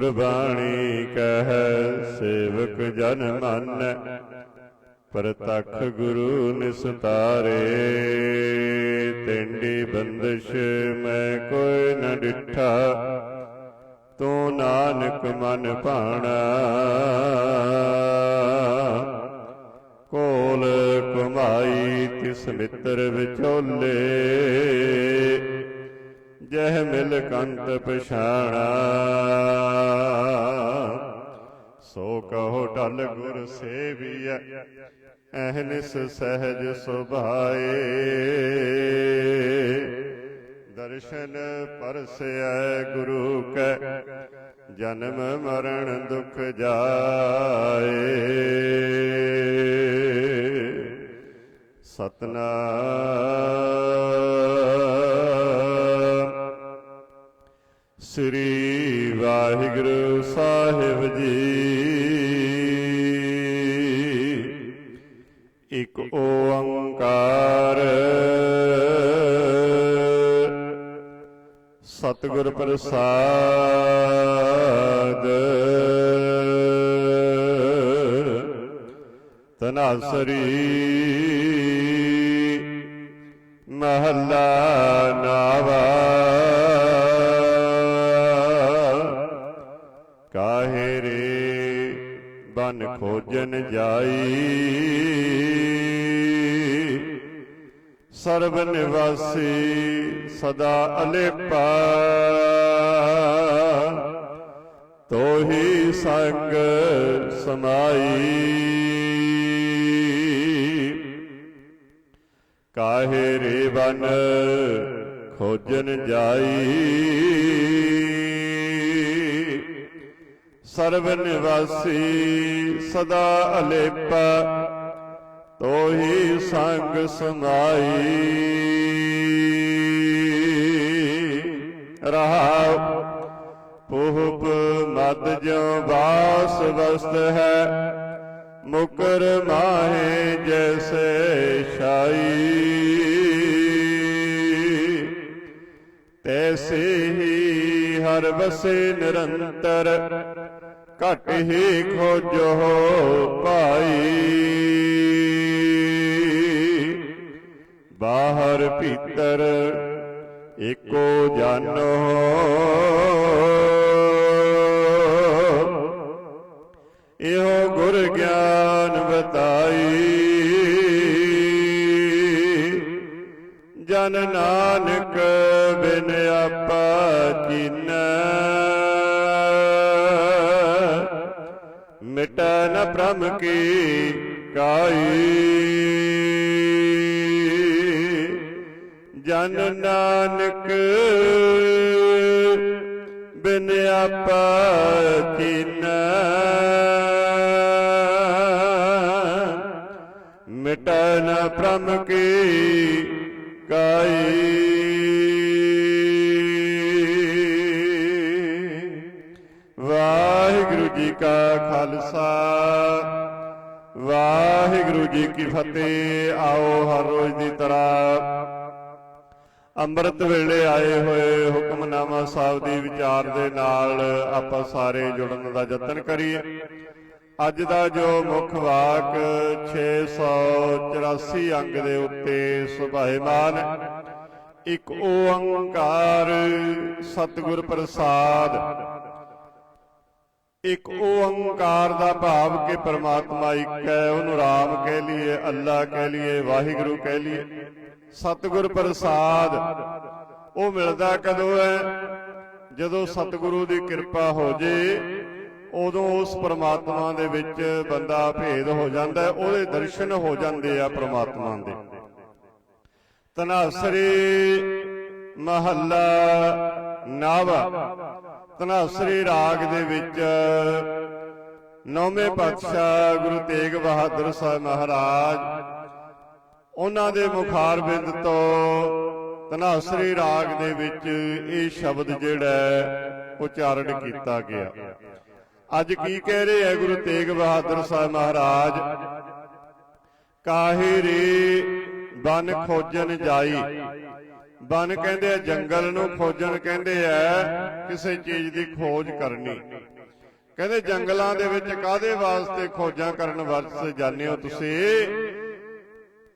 ਗੁਰਬਾਣੀ ਕਹਿ, ਸੇਵਕ ਜਨ ਮਾਨੈ, ਪ੍ਰਤੱਖ ਗੁਰੂ ਨਿਸਤਾਰੇ। ਟਿੰਡੀ ਬੰਦਸ਼ ਮੈਂ ਕੋਈ ਨ ਡਿਠਾ, ਤੂੰ ਨਾਨਕ ਮਨ ਭਾਣਾ। ਕੋਲ ਕਮਾਈ ਤਿਸ ਮਿੱਤਰ ਵਿਚੋਲੇ ਜਹ ਮਿਲ ਕੰਤ ਪਛਾਣਾ। ਸੋ ਕਹੋ ਢਲ ਗੁਰ ਸੇਵੀਐ, ਅਹਨਿਸ ਸਹਿਜ ਸੁਭਾਏ। ਦਰਸ਼ਨ ਪਰਸੈ ਗੁਰੂ ਕੈ, ਜਨਮ ਮਰਨ ਦੁਖ ਜਾਏ। ਸਤਨਾਮ। ਸ੍ਰੀ ਵਾਹਿਗੁਰੂ ਸਾਹਿਬ ਜੀ। ਇਕ ਓੰਕਾਰ। ਸਤਿਗੁਰ ਪ੍ਰਸਾਦ। ਤਨਾਸਰੀ ਮਹੱਲਾ ਨਾਵਾ। ਬਨ ਖੋਜਨ ਜਾਈ। ਸਰਬ ਨਿਵਾਸੀ ਸਦਾ ਅਲੇਪਾ। ਤੋਹੀ ਸੰਗ ਸਮਾਈ। ਕਾਹੇ ਰੇ ਬਨ ਖੋਜਨ ਜਾਈ। ਸਰਬ ਨਿਵਾਸੀ ਸਦਾ ਅਲੇਪਾ, ਤੋਹੀ ਸੰਗ ਸਮਾਈ ਰਹਾਉ, ਪੁਹਪ ਮਦ ਜੋ ਵਾਸ ਵਸਤ ਹੈ, ਮੁਕਰ ਮਾਹੇ ਜੈਸੇ ਛਾਈ। ਤੈਸੇ ਹੀ ਹਰ ਵਸੇ ਨਿਰੰਤਰ ਘਟ ਹੀ ਖੋਜੋ ਭਾਈ। ਬਾਹਰ ਭੀਤਰ ਏਕੋ ਜਾਨੋ ਇਹੋ ਗੁਰ ਗਿਆਨ ਬਤਾਈ ਜਨ ਨਾਨਕ ਬਿਨ ਆਪਾ ਮਿਟੈ ਨ ਭ੍ਰਮ ਕੀ ਕਾਈ। ਜਨ ਨਾਨਕ ਕਾ ਖਾਲਸਾ ਵਾਹਿਗੁਰੂ ਜੀ ਕੀ ਫਤਿਹ ਆਓ ਹਰ ਰੋਜ਼ ਦੀ ਤਰ੍ਹਾਂ ਅੰਮ੍ਰਿਤ ਵੇਲੇ ਆਏ ਹੋਏ ਹੁਕਮਨਾਮਾ ਸਾਹਿਬ ਦੀ ਵਿਚਾਰ ਦੇ ਨਾਲ ਆਪਾਂ ਸਾਰੇ ਜੁੜਨ ਦਾ ਯਤਨ ਕਰੀਏ ਅੱਜ ਦਾ ਜੋ ਮੁੱਖ ਵਾਕ 684 ਅੰਗ ਦੇ ਉੱਤੇ ਸੁਭਾਇਮਾਨ ਹੈ। ਇੱਕ ਓੰਕਾਰ ਸਤਿਗੁਰ ਪ੍ਰਸਾਦ ਇੱਕ ਓੰਕਾਰ ਦਾ ਭਾਵ ਕਿ ਪਰਮਾਤਮਾ ਇੱਕ ਹੈ, ਉਹਨੂੰ ਰਾਮ ਕਹਿ ਲਈਏ, ਅੱਲਾ ਕਹਿ ਲਈਏ, ਵਾਹਿਗੁਰੂ ਕਹਿ ਲਈਏ। ਸਤਿਗੁਰ ਪ੍ਰਸਾਦ, ਉਹ ਮਿਲਦਾ ਕਦੋਂ ਹੈ? ਜਦੋਂ ਸਤਿਗੁਰੂ ਦੀ ਕਿਰਪਾ ਹੋ ਜੇ, ਉਦੋਂ ਉਸ ਪਰਮਾਤਮਾ ਦੇ ਵਿੱਚ ਬੰਦਾ ਭੇਦ ਹੋ ਜਾਂਦਾ ਹੈ, ਉਹਦੇ ਦਰਸ਼ਨ ਹੋ ਜਾਂਦੇ ਆ ਪ੍ਰਮਾਤਮਾ ਦੇ। ਤਨਾਸਰੀ ਮਹੱਲਾ ਨਾਵਾ ਤਨਾਸਰੀ ਰਾਗ ਦੇ ਵਿੱਚ ਨੌਵੇਂ ਪਾਤਸ਼ਾਹ ਗੁਰੂ ਤੇਗ ਬਹਾਦਰ ਸਾਹਿਬ ਮਹਾਰਾਜ ਉਹਨਾਂ ਦੇ ਮੁਖਾਰਬਿੰਦ ਤੋਂ ਤਨਾਸਰੀ ਰਾਗ ਦੇ ਵਿੱਚ ਇਹ ਸ਼ਬਦ ਜਿਹੜਾ ਉਚਾਰਨ ਕੀਤਾ ਗਿਆ। ਅੱਜ ਕੀ ਕਹਿ ਰਹੇ ਹੈ ਗੁਰੂ ਤੇਗ ਬਹਾਦਰ ਸਾਹਿਬ ਮਹਾਰਾਜ? ਕਾਹੇ ਰੇ ਬਨ ਖੋਜਣ ਜਾਈ? ਬਨ ਕਹਿੰਦੇ ਆ ਜੰਗਲ ਨੂੰ ਖੋਜਣ ਕਹਿੰਦੇ ਆ ਕਿਸੇ ਚੀਜ਼ ਦੀ ਖੋਜ ਕਰਨੀ। ਕਹਿੰਦੇ ਜੰਗਲਾਂ ਦੇ ਵਿੱਚ ਕਾਦੇ ਵਾਸਤੇ ਖੋਜਾਂ ਕਰਨ ਵਾਸਤੇ ਜਾਂਦੇ ਹੋ ਤੁਸੀਂ?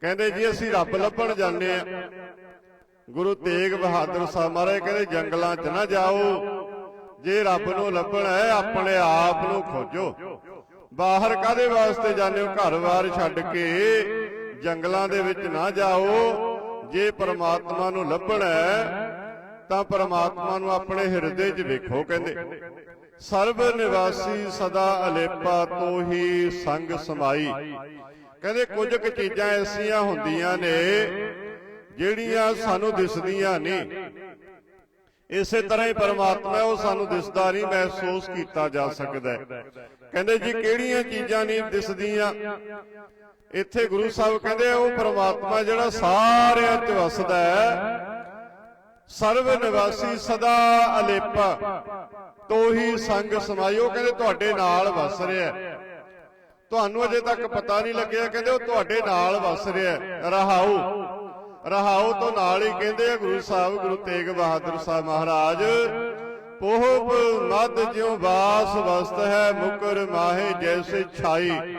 ਕਹਿੰਦੇ ਜੀ ਅਸੀਂ ਰੱਬ ਲੱਭਣ ਜਾਂਦੇ ਆ। ਗੁਰੂ ਤੇਗ ਬਹਾਦਰ ਸਾਹਿਬ ਮਹਾਰਾਜ ਕਹਿੰਦੇ ਜੰਗਲਾਂ 'ਚ ਨਾ ਜਾਓ। ਜੇ ਰੱਬ ਨੂੰ ਲੱਭਣਾ ਹੈ ਆਪਣੇ ਆਪ ਨੂੰ ਖੋਜੋ। ਬਾਹਰ ਕਾਦੇ ਵਾਸਤੇ ਜਾਂਦੇ ਹੋ? ਘਰ-ਬਾਰ ਛੱਡ ਕੇ ਜੰਗਲਾਂ ਦੇ ਵਿੱਚ ਨਾ ਜਾਓ। ਜੇ ਪਰਮਾਤਮਾ ਨੂੰ ਲੱਭਣਾ ਤਾਂ ਪਰਮਾਤਮਾ ਨੂੰ ਆਪਣੇ ਹਿਰਦੇ 'ਚ ਵੇਖੋ, ਕਹਿੰਦੇ। ਸਰਬ ਨਿਵਾਸੀ ਸਦਾ ਅਲੇਪਾ ਤੋਂ ਹੀ ਸੰਗ ਸਮਾਈ। ਕਹਿੰਦੇ, ਕੁਝ ਕੁ ਚੀਜ਼ਾਂ ਐਸੀਆਂ ਹੁੰਦੀਆਂ ਨੇ, ਜਿਹੜੀਆਂ ਸਾਨੂੰ ਦਿਸਦੀਆਂ ਨਹੀਂ। ਇਸੇ ਤਰ੍ਹਾਂ ਹੀ ਪਰਮਾਤਮਾ ਉਹ ਸਾਨੂੰ ਦਿਸਦਾ ਨਹੀਂ, ਮਹਿਸੂਸ ਕੀਤਾ ਜਾ ਸਕਦਾ ਕਹਿੰਦੇ ਜੀ, ਕਿਹੜੀਆਂ ਚੀਜ਼ਾਂ ਨਹੀਂ ਦਿਸਦੀਆਂ? ਇੱਥੇ ਗੁਰੂ ਸਾਹਿਬ ਕਹਿੰਦੇ ਆ, ਉਹ ਪਰਮਾਤਮਾ ਜਿਹੜਾ ਸਾਰਿਆਂ 'ਚ ਵਸਦਾ ਹੈ। ਸਰਵ ਨਿਵਾਸੀ ਸਦਾ ਅਲੇਪਾ। ਤੋਹੀ ਸੰਗ ਸਮਾਇਓ ਕਹਿੰਦੇ ਤੁਹਾਡੇ ਨਾਲ ਵਸ ਰਿਹਾ। ਤੁਹਾਨੂੰ ਅਜੇ ਤੱਕ ਪਤਾ ਨਹੀਂ ਲੱਗਿਆ ਕਹਿੰਦੇ ਉਹ ਤੁਹਾਡੇ ਨਾਲ ਵਸ ਰਿਹਾ। ਰਹਾਉ। ਰਹਾਉ। ਤੋਂ ਨਾਲ ਹੀ ਕਹਿੰਦੇ ਆ ਗੁਰੂ ਸਾਹਿਬ ਗੁਰੂ ਤੇਗ ਬਹਾਦਰ ਸਾਹਿਬ ਮਹਾਰਾਜ ਪੋਹਬ ਮਦ ਜਿਉ ਬਾਸ ਵਸਤ ਹੈ ਮੁਕਰ ਮਾਹੇ ਜੈਸੇ ਛਾਈ।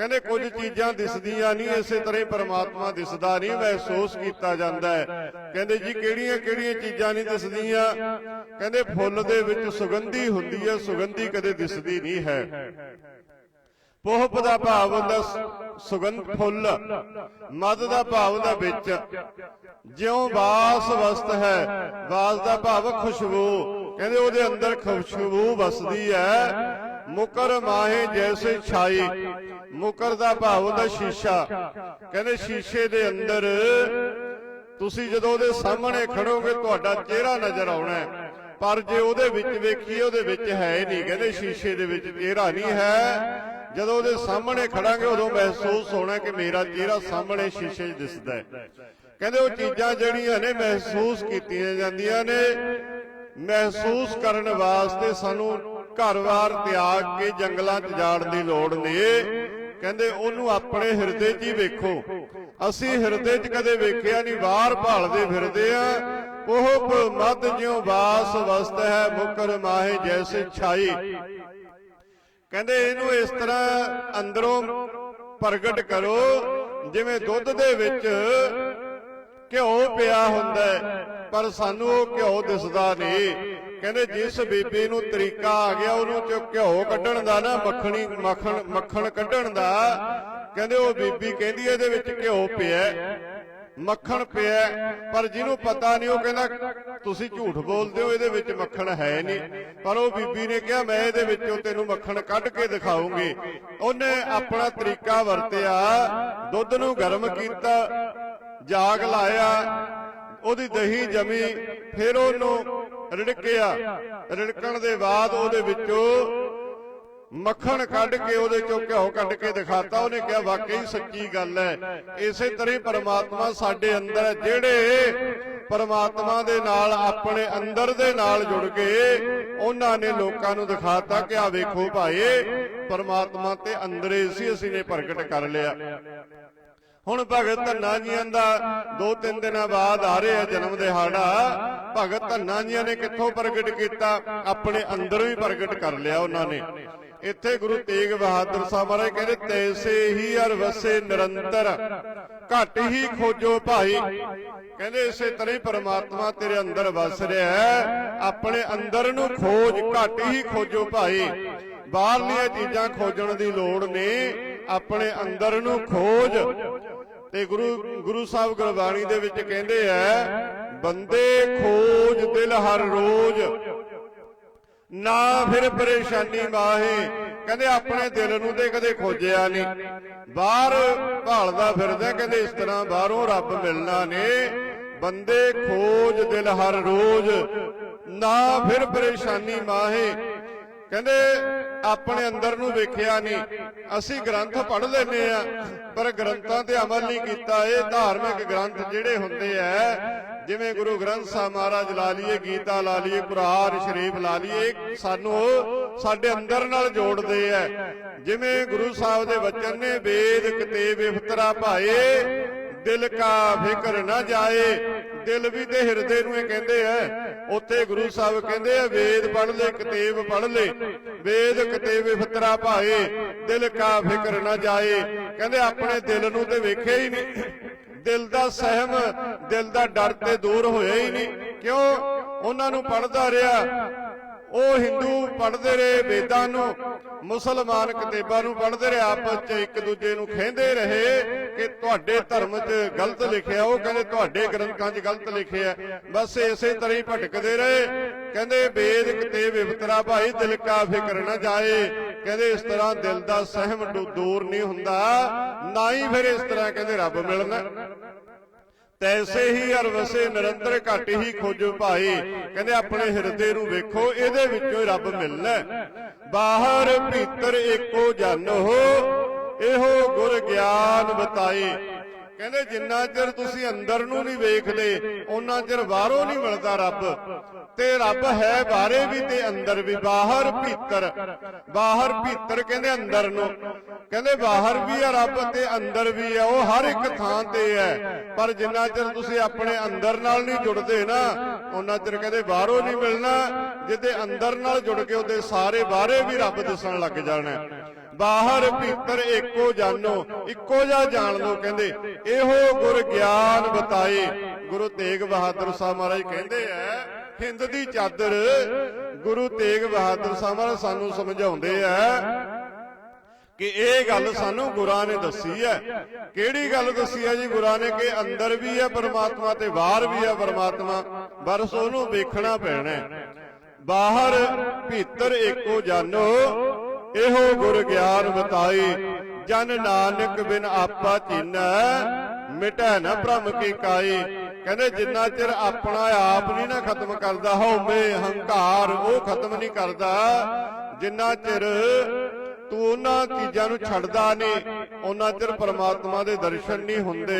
ਕਹਿੰਦੇ ਕੁਝ ਚੀਜ਼ਾਂ ਦਿਸਦੀਆਂ ਨਹੀਂ, ਇਸੇ ਤਰ੍ਹਾਂ ਪਰਮਾਤਮਾ ਦਿਸਦਾ ਨਹੀਂ, ਮਹਿਸੂਸ ਕੀਤਾ ਜਾਂਦਾ ਹੈ। ਕਹਿੰਦੇ ਜੀ, ਕਿਹੜੀਆਂ ਕਿਹੜੀਆਂ ਚੀਜ਼ਾਂ ਨਹੀਂ ਦਿਸਦੀਆਂ? ਕਹਿੰਦੇ ਫੁੱਲ ਦੇ ਵਿੱਚ ਸੁਗੰਧੀ ਹੁੰਦੀ ਹੈ, ਸੁਗੰਧੀ ਕਦੇ ਦਿਸਦੀ ਨਹੀਂ ਹੈ। ਪੋਹਪ ਦਾ ਭਾਵ ਹੁੰਦਾ ਸੁਗੰਧ ਫੁੱਲ, ਮਦ ਦਾ ਭਾਵ ਹੁੰਦਾ ਵਿੱਚ। ਜਿਉਂ ਬਾਸ ਵਸਤ ਹੈ ਬਾਸ ਦਾ ਭਾਵ ਖੁਸ਼ਬੂ। ਕਹਿੰਦੇ ਉਹਦੇ ਅੰਦਰ ਖੁਸ਼ਬੂ ਵਸਦੀ ਹੈ। ਮੁਕਰ ਮਾਹੇ ਜੈਸੇ ਛਾਈ। ਮੁਕਰ ਦਾ ਭਾਵ ਹੁੰਦਾ ਸ਼ੀਸ਼ਾ। ਕਹਿੰਦੇ ਸ਼ੀਸ਼ੇ ਦੇ ਅੰਦਰ ਤੁਸੀਂ ਜਦੋਂ ਉਹਦੇ ਸਾਹਮਣੇ ਖੜੋਗੇ, ਤੁਹਾਡਾ ਚਿਹਰਾ ਨਜ਼ਰ ਆਉਣਾ ਪਰ ਜੇ ਉਹਦੇ ਵਿੱਚ ਵੇਖੀਏ, ਉਹਦੇ ਵਿੱਚ ਹੈ ਹੀ ਨਹੀਂ। ਕਹਿੰਦੇ ਸ਼ੀਸ਼ੇ ਦੇ ਵਿੱਚ ਚਿਹਰਾ ਨਹੀਂ ਹੈ। ਜਦੋਂ ਉਹਦੇ ਸਾਹਮਣੇ ਖੜਾਂਗੇ, ਉਦੋਂ ਮਹਿਸੂਸ ਹੋਣਾ ਕਿ ਮੇਰਾ ਚਿਹਰਾ ਸਾਹਮਣੇ ਸ਼ੀਸ਼ੇ 'ਚ ਦਿਸਦਾ ਹੈ। ਕਹਿੰਦੇ ਉਹ ਚੀਜ਼ਾਂ ਜਿਹੜੀਆਂ ਨੇ ਮਹਿਸੂਸ ਕੀਤੀਆਂ ਜਾਂਦੀਆਂ ਨੇ, ਮਹਿਸੂਸ ਕਰਨ ਵਾਸਤੇ ਸਾਨੂੰ ਘਰ-ਬਾਰ ਤਿਆਗ ਕੇ ਜੰਗਲਾਂ 'ਚ ਜਾਣ ਦੀ ਲੋੜ ਨਹੀਂ ਕਹਿੰਦੇ ਉਹਨੂੰ ਆਪਣੇ ਹਿਰਦੇ 'ਚ ਹੀ ਵੇਖੋ। ਅਸੀਂ ਹਿਰਦੇ 'ਚ ਕਦੇ ਵੇਖਿਆ ਨਹੀਂ ਬਾਹਰ ਭਾਲਦੇ ਫਿਰਦੇ ਆ। ਉਹ ਮਦ ਜਿਉ ਬਾਸ ਵਸਤ ਹੈ ਮੁਕਰ ਮਾਹੇ ਜੈਸੇ ਛਾਈ। ਕਹਿੰਦੇ ਇਹਨੂੰ ਇਸ ਤਰ੍ਹਾਂ ਅੰਦਰੋਂ ਪ੍ਰਗਟ ਕਰੋ ਜਿਵੇਂ ਦੁੱਧ ਦੇ ਵਿੱਚ ਘਿਓ ਪਿਆ ਹੁੰਦਾ ਪਰ ਸਾਨੂੰ ਉਹ ਘਿਓ ਦਿਸਦਾ ਨਹੀਂ। ਕਹਿੰਦੇ ਜਿਸ ਬੀਬੀ ਨੂੰ ਤਰੀਕਾ ਆ ਗਿਆ, ਉਹਨੂੰ ਚੋਂ ਘਿਓ ਕੱਢਣ ਦਾ ਨਾ, ਮੱਖਣੀ, ਮੱਖਣ ਮੱਖਣ ਕੱਢਣ ਦਾ, ਕਹਿੰਦੇ ਉਹ ਬੀਬੀ ਕਹਿੰਦੀ ਇਹਦੇ ਵਿੱਚ ਘਿਓ ਪਿਆ ਮੱਖਣ ਪਿਆ ਪਰ ਜਿਹਨੂੰ ਪਤਾ ਨਹੀਂ, ਉਹ ਕਹਿੰਦਾ ਤੁਸੀਂ ਝੂਠ ਬੋਲਦੇ ਹੋ, ਇਹਦੇ ਵਿੱਚ ਮੱਖਣ ਹੈ ਨਹੀਂ। ਪਰ ਉਹ ਬੀਬੀ ਨੇ ਕਿਹਾ, ਮੈਂ ਇਹਦੇ ਵਿੱਚੋਂ ਤੈਨੂੰ ਮੱਖਣ ਕੱਢ ਕੇ ਦਿਖਾਉਂਗੀ। ਉਹਨੇ ਆਪਣਾ ਤਰੀਕਾ ਵਰਤਿਆ, ਦੁੱਧ ਨੂੰ ਗਰਮ ਕੀਤਾ, ਜਾਗ ਲਾਇਆ, ਉਹਦੀ ਦਹੀਂ ਜਮੀ, ਫਿਰ ਉਹਨੂੰ ਰਿੜਕਿਆ ਰਿੜਕਣ ਦੇ ਬਾਅਦ ਉਹਦੇ ਵਿੱਚੋਂ ਮੱਖਣ ਕੱਢ ਕੇ ਉਹਦੇ ਚੋਂ ਘਿਓ ਕੱਢ ਕੇ ਦਿਖਾਤਾ। ਉਹਨੇ ਕਿਹਾ, ਵਾਕਈ ਸੱਚੀ ਗੱਲ ਹੈ। ਇਸੇ ਤਰ੍ਹਾਂ ਹੀ ਪਰਮਾਤਮਾ ਸਾਡੇ ਅੰਦਰ ਜਿਹੜੇ ਪਰਮਾਤਮਾ ਦੇ ਨਾਲ, ਆਪਣੇ ਅੰਦਰ ਦੇ ਨਾਲ ਜੁੜ ਗਏ ਉਹਨਾਂ ਨੇ ਲੋਕਾਂ ਨੂੰ ਦਿਖਾਤਾ ਕਿ ਆ ਵੇਖੋ ਭਾਈ, ਪਰਮਾਤਮਾ ਤੇ ਅੰਦਰੇ ਸੀ, ਅਸੀਂ ਨੇ ਪ੍ਰਗਟ ਕਰ ਲਿਆ। ਹੁਣ ਭਗਤ ਧੰਨਾ ਜੀਆਂ ਦਾ ਦੋ ਤਿੰਨ ਦਿਨਾਂ ਬਾਅਦ ਆ ਰਿਹਾ ਜਨਮ ਦਿਹਾੜਾ। ਭਗਤ ਧੰਨਾ ਜੀਆਂ ਨੇ ਕਿੱਥੋਂ ਪ੍ਰਗਟ ਕੀਤਾ? ਆਪਣੇ ਅੰਦਰ ਵੀ ਪ੍ਰਗਟ ਕਰ ਲਿਆ ਉਹਨਾਂ ਨੇ। ਇੱਥੇ ਗੁਰੂ ਤੇਗ ਬਹਾਦਰ ਸਾਹਿਬ ਮਹਾਰਾਜ ਕਹਿੰਦੇ, ਤੈਸੇ ਹੀ ਅਰ ਵਸੇ ਨਿਰੰਤਰ। ਘਟ ਹੀ ਖੋਜੋ ਭਾਈ। ਕਹਿੰਦੇ, ਇਸੇ ਤਰ੍ਹਾਂ ਹੀ ਪਰਮਾਤਮਾ ਤੇਰੇ ਅੰਦਰ ਵਸ ਰਿਹਾ ਹੈ। ਆਪਣੇ ਅੰਦਰ ਨੂੰ ਖੋਜ, ਘਟ ਹੀ ਖੋਜੋ ਭਾਈ। ਬਾਹਰਲੀਆਂ ਚੀਜ਼ਾਂ ਖੋਜਣ ਦੀ ਲੋੜ ਨਹੀਂ। ਆਪਣੇ ਅੰਦਰ ਨੂੰ ਖੋਜ। ਤੇ ਗੁਰੂ ਗੁਰੂ ਸਾਹਿਬ ਗੁਰਬਾਣੀ ਦੇ ਵਿੱਚ ਕਹਿੰਦੇ ਆ, ਬੰਦੇ ਖੋਜ ਦਿਲ ਹਰ ਰੋਜ਼। ਨਾ ਫਿਰ ਪਰੇਸ਼ਾਨੀ ਮਾਹੇ। ਕਹਿੰਦੇ ਆਪਣੇ ਦਿਲ ਨੂੰ ਤੇ ਕਦੇ ਖੋਜਿਆ ਨਹੀਂ। ਬਾਹਰ ਭਾਲਦਾ ਫਿਰਦਾ, ਕਹਿੰਦੇ ਇਸ ਤਰ੍ਹਾਂ ਬਾਹਰੋਂ ਰੱਬ ਮਿਲਣਾ ਨੇ ਬੰਦੇ ਖੋਜ ਦਿਲ ਹਰ ਰੋਜ਼। ਨਾ ਫਿਰ ਪਰੇਸ਼ਾਨੀ ਮਾਹੇ। ਕਹਿੰਦੇ ਆਪਣੇ ਅੰਦਰ ਨੂੰ ਵੇਖਿਆ ਨਹੀਂ। ਅਸੀਂ ਗ੍ਰੰਥ ਪੜ੍ਹ ਲੈਨੇ ਆ ਪਰ ਗ੍ਰੰਥਾਂ ਤੇ ਅਮਲ ਨਹੀਂ ਕੀਤਾ। ਇਹ ਧਾਰਮਿਕ ਗ੍ਰੰਥ ਜਿਹੜੇ ਹੁੰਦੇ ਆ, ਜਿਵੇਂ ਗੁਰੂ ਗ੍ਰੰਥ ਸਾਹਿਬ ਮਹਾਰਾਜ ਲਾ ਲਈਏ, ਗੀਤਾ ਲਾ ਲਈਏ, ਕੁਰਾਨ ਸ਼ਰੀਫ ਲਾ ਲਈਏ ਸਾਨੂੰ ਸਾਡੇ ਅੰਦਰ ਨਾਲ ਜੋੜਦੇ ਆ। ਜਿਵੇਂ ਗੁਰੂ ਸਾਹਿਬ ਦੇ ਵਚਨ ਨੇ, ਵੇਦ ਕਿਤੇ ਵਿਫਤਰਾ ਭਾਏ, ਦਿਲ ਕਾ ਫਿਕਰ ਨਾ ਜਾਏ ਦਿਲ ਵੀ ਤੇ ਹਿਰਦੇ ਨੂੰ ਇਹ ਕਹਿੰਦੇ ਆ। ਉੱਥੇ ਗੁਰੂ ਸਾਹਿਬ ਕਹਿੰਦੇ ਆ, ਵੇਦ ਪੜ੍ਹ ਲੈ, ਕਤੇਬ ਪੜ੍ਹ ਲੈ। ਵੇਦ, ਕਤੇਬ ਇਫਤਰਾ ਭਾਏ, ਦਿਲ ਕਾ ਫਿਕਰ ਨਾ ਜਾਏ। ਕਹਿੰਦੇ ਆਪਣੇ ਦਿਲ ਨੂੰ ਤੇ ਵੇਖਿਆ ਹੀ ਨਹੀਂ। ਦਿਲ ਦਾ ਸਹਿਮ, ਦਿਲ ਦਾ ਡਰ ਤੇ ਦੂਰ ਹੋਇਆ ਹੀ ਨਹੀਂ। ਕਿਉਂ? ਉਹਨਾਂ ਨੂੰ ਪੜਦਾ ਰਿਹਾ। ਉਹ ਹਿੰਦੂ ਪੜਦੇ ਰਹੇ, ਵੇਦਾਂ ਨੂੰ, ਮੁਸਲਮਾਨ ਕਿਤਾਬਾਂ ਨੂੰ ਪੜਦੇ ਰਹੇ, ਆਪਸ ਚ ਇੱਕ ਦੂਜੇ ਨੂੰ ਖੇਂਦੇ ਰਹੇ। ਕਿ ਤੁਹਾਡੇ ਧਰਮ 'ਚ ਗਲਤ ਲਿਖਿਆ, ਉਹ ਕਹਿੰਦੇ ਤੁਹਾਡੇ ਗ੍ਰੰਥਾਂ 'ਚ ਗਲਤ ਲਿਖਿਆ ਬਸ ਇਸੇ ਤਰ੍ਹਾਂ ਹੀ ਭਟਕਦੇ ਰਹੇ। ਕਹਿੰਦੇ ਵੇਦ ਕਿਤੇ ਵਿਵਤਰਾ ਭਾਈ, ਦਿਲ ਕਾ ਫਿਕਰ ਨਾ ਜਾਏ। ਕਹਿੰਦੇ ਇਸ ਤਰ੍ਹਾਂ ਦਿਲ ਦਾ ਸਹਿਮ ਦੂਰ ਨਹੀਂ ਹੁੰਦਾ। ਨਾ ਹੀ ਫਿਰ ਇਸ ਤਰ੍ਹਾਂ ਕਹਿੰਦੇ ਰੱਬ ਮਿਲਣਾ। ਤੈਸੇ ਹੀ ਹਰ ਵਸੇ ਨਿਰੰਤਰ ਘਟ ਹੀ ਖੋਜੋ ਭਾਈ ਕਹਿੰਦੇ ਆਪਣੇ ਹਿਰਦੇ ਨੂੰ ਵੇਖੋ, ਇਹਦੇ ਵਿੱਚੋਂ ਰੱਬ ਮਿਲਣਾ ਬਾਹਰ ਭੀਤਰ ਏਕੋ ਜਾਨੋ ਇਹੋ ਗੁਰ ਗਿਆਨ ਬਤਾਏ ਕਹਿੰਦੇ, ਜਿੰਨਾ ਚਿਰ ਤੁਸੀਂ ਅੰਦਰ ਨੂੰ ਨਹੀਂ ਵੇਖਦੇ ਉਹਨਾਂ ਚਿਰ ਬਾਹਰੋਂ ਨਹੀਂ ਮਿਲਦਾ ਰੱਬ। ਤੇ ਰੱਬ ਹੈ ਬਾਹਰੇ ਵੀ ਤੇ ਅੰਦਰ ਵੀ। ਬਾਹਰ ਭੀਤਰ। ਬਾਹਰ ਭੀਤਰ ਕਹਿੰਦੇ ਅੰਦਰ ਨੂੰ। ਕਹਿੰਦੇ, ਬਾਹਰ ਵੀ ਹੈ ਰੱਬ ਤੇ ਅੰਦਰ ਵੀ ਹੈ ਉਹ ਹਰ ਇੱਕ ਥਾਂ ਤੇ ਹੈ। ਪਰ ਜਿੰਨਾ ਚਿਰ ਤੁਸੀਂ ਆਪਣੇ ਅੰਦਰ ਨਾਲ ਨਹੀਂ ਜੁੜਦੇ ਨਾ ਉਹਨਾਂ ਚਿਰ ਕਹਿੰਦੇ ਬਾਹਰੋਂ ਨਹੀਂ ਮਿਲਣਾ। ਜਿੱਦੇ ਅੰਦਰ ਨਾਲ ਜੁੜ ਕੇ ਉਹਦੇ ਸਾਰੇ ਬਾਹਰੇ ਵੀ ਰੱਬ ਦਿਸਣ ਲੱਗ ਜਾਣਾ। ਬਾਹਰ ਭੀਤਰ ਇੱਕੋ ਜਾਨੋ, ਇੱਕੋ ਜਿਹਾ ਜਾਣ ਲਓ ਕਹਿੰਦੇ। ਇਹੋ ਗੁਰ ਗਿਆਨ ਬਤਾਏ। ਗੁਰੂ ਤੇਗ ਬਹਾਦਰ ਸਾਹਿਬ ਮਹਾਰਾਜ ਕਹਿੰਦੇ ਆ ਹਿੰਦ ਦੀ ਚਾਦਰ ਗੁਰੂ ਤੇਗ ਬਹਾਦਰ ਸਾਹਿਬ ਮਹਾਰਾਜ ਸਾਨੂੰ ਸਮਝਾਉਂਦੇ ਆ ਕਿ ਇਹ ਗੱਲ ਸਾਨੂੰ ਗੁਰਾਂ ਨੇ ਦੱਸੀ ਹੈ ਕਿਹੜੀ ਗੱਲ ਦੱਸੀ ਹੈ ਜੀ ਗੁਰਾਂ ਨੇ? ਕਿ ਅੰਦਰ ਵੀ ਹੈ ਪਰਮਾਤਮਾ ਤੇ ਬਾਹਰ ਵੀ ਹੈ ਪਰਮਾਤਮਾ। ਬਰਸ ਉਹਨੂੰ ਵੇਖਣਾ ਪੈਣਾ ਹੈ। ਬਾਹਰ ਭੀਤਰ ਏਕੋ ਜਾਨੋ ਇਹੋ ਗੁਰ ਗਿਆਨ ਬਤਾਈ ਜਨ ਨਾਨਕ ਬਿਨ ਆਪਾ ਚੀਨੈ ਮਿਟੈ ਨਾ ਭ੍ਰਮ ਕੀ ਕਾਈ। ਕਹਿੰਦੇ ਜਿੰਨਾ ਚਿਰ ਆਪਣਾ ਆਪ ਨਹੀਂ ਨਾ ਖਤਮ ਕਰਦਾ ਹਉਮੈ ਹੰਕਾਰ ਉਹ ਖਤਮ ਨਹੀਂ ਕਰਦਾ। ਜਿੰਨਾ ਚਿਰ ਤੂੰ ਉਹਨਾਂ ਚੀਜ਼ਾਂ ਨੂੰ ਛੱਡਦਾ ਨਹੀਂ, ਉਹਨਾਂ ਚਿਰ ਪਰਮਾਤਮਾ ਦੇ ਦਰਸ਼ਨ ਨਹੀਂ ਹੁੰਦੇ।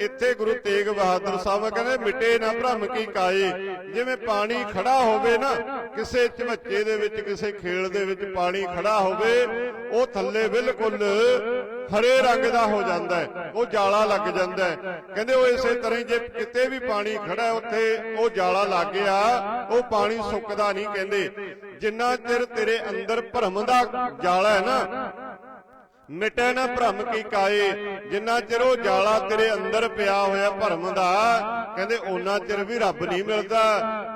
ਇੱਥੇ ਗੁਰੂ ਤੇਗ ਬਹਾਦਰ ਸਾਹਿਬ ਕਹਿੰਦੇ, ਮਿਟੇ ਨਾ ਭ੍ਰਮ ਕੀ ਕਾਏ? ਜਿਵੇਂ ਪਾਣੀ ਖੜਾ ਹੋਵੇ ਨਾ, ਕਿਸੇ ਝਵੱਚੇ ਦੇ ਵਿੱਚ, ਕਿਸੇ ਖੇਲ ਦੇ ਵਿੱਚ ਪਾਣੀ ਖੜਾ ਹੋਵੇ, ਉਹ ਥੱਲੇ ਬਿਲਕੁਲ ਹਰੇ ਰੰਗ ਦਾ ਹੋ ਜਾਂਦਾ ਹੈ, ਉਹ ਜਾਲਾ ਲੱਗ ਜਾਂਦਾ ਹੈ। ਕਹਿੰਦੇ, ਉਹ ਇਸੇ ਤਰ੍ਹਾਂ ਜੇ ਕਿਤੇ ਵੀ ਪਾਣੀ ਖੜਾ ਉੱਥੇ ਉਹ ਜਾਲਾ ਲੱਗ ਗਿਆ, ਉਹ ਪਾਣੀ ਸੁੱਕਦਾ ਨਹੀਂ, ਕਹਿੰਦੇ। ਜਿੰਨਾ ਚਿਰ ਤੇਰੇ ਅੰਦਰ ਭਰਮ ਦਾ ਜਾਲਾ ਹੈ ਨਾ ਮਿਟੇ ਨਾ ਭ੍ਰਮ ਕੀ ਕਾਏ। ਜਿੰਨਾ ਚਿਰ ਉਹ ਜਾਲਾ ਤੇਰੇ ਅੰਦਰ ਪਿਆ ਹੋਇਆ ਭਰਮ ਦਾ, ਕਹਿੰਦੇ ਉਹਨਾਂ ਚਿਰ ਵੀ ਰੱਬ ਨਹੀਂ ਮਿਲਦਾ।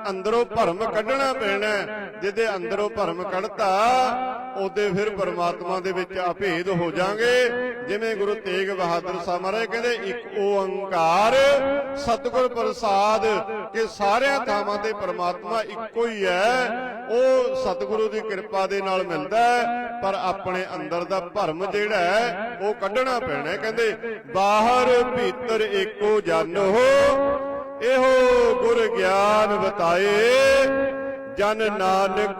ਅੰਦਰੋਂ ਭਰਮ ਕੱਢਣਾ ਪੈਣਾ। ਜਿਹਦੇ ਅੰਦਰੋਂ ਭਰਮ ਕੱਢਤਾ ਉਹਦੇ ਫਿਰ ਪਰਮਾਤਮਾ ਦੇ ਵਿੱਚ ਅਭੇਦ ਹੋ ਜਾਾਂਗੇ ਜਿਵੇਂ ਗੁਰੂ ਤੇਗ ਬਹਾਦਰ ਸਾਹਿਬ ਮਹਾਰਾਜ ਕਹਿੰਦੇ, ਇੱਕ ਓੰਕਾਰ ਸਤਿਗੁਰ ਪ੍ਰਸਾਦ ਕਿ ਸਾਰਿਆਂ ਥਾਵਾਂ ਤੇ ਪਰਮਾਤਮਾ ਇੱਕੋ ਹੀ ਹੈ। ਉਹ ਸਤਿਗੁਰੂ ਦੀ ਕਿਰਪਾ ਦੇ ਨਾਲ ਮਿਲਦਾ ਹੈ, ਪਰ ਆਪਣੇ ਅੰਦਰ ਦਾ ਭਰਮ ਜਿਹੜਾ ਹੈ, ਉਹ ਕੱਢਣਾ ਪੈਣਾ ਕਹਿੰਦੇ, ਬਾਹਰ ਭੀਤਰ ਏਕੋ ਹੋ, ਇਹੋ ਗੁਰ ਗਿਆਨ ਬਤਾਏ। ਜਨ ਨਾਨਕ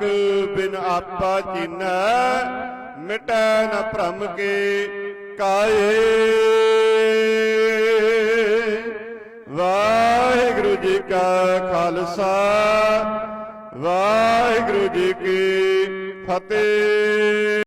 ਬਿਨ ਆਪਾ ਚੀਨੈ, ਮਿਟੈ ਨ ਭ੍ਰਮ ਕੇ ਕਾਏ। ਵਾਹਿਗੁਰੂ ਜੀ ਕਾ ਖਾਲਸਾ, ਵਾਹਿਗੁਰੂ ਜੀ ਕੀ ਫਤਿਹ।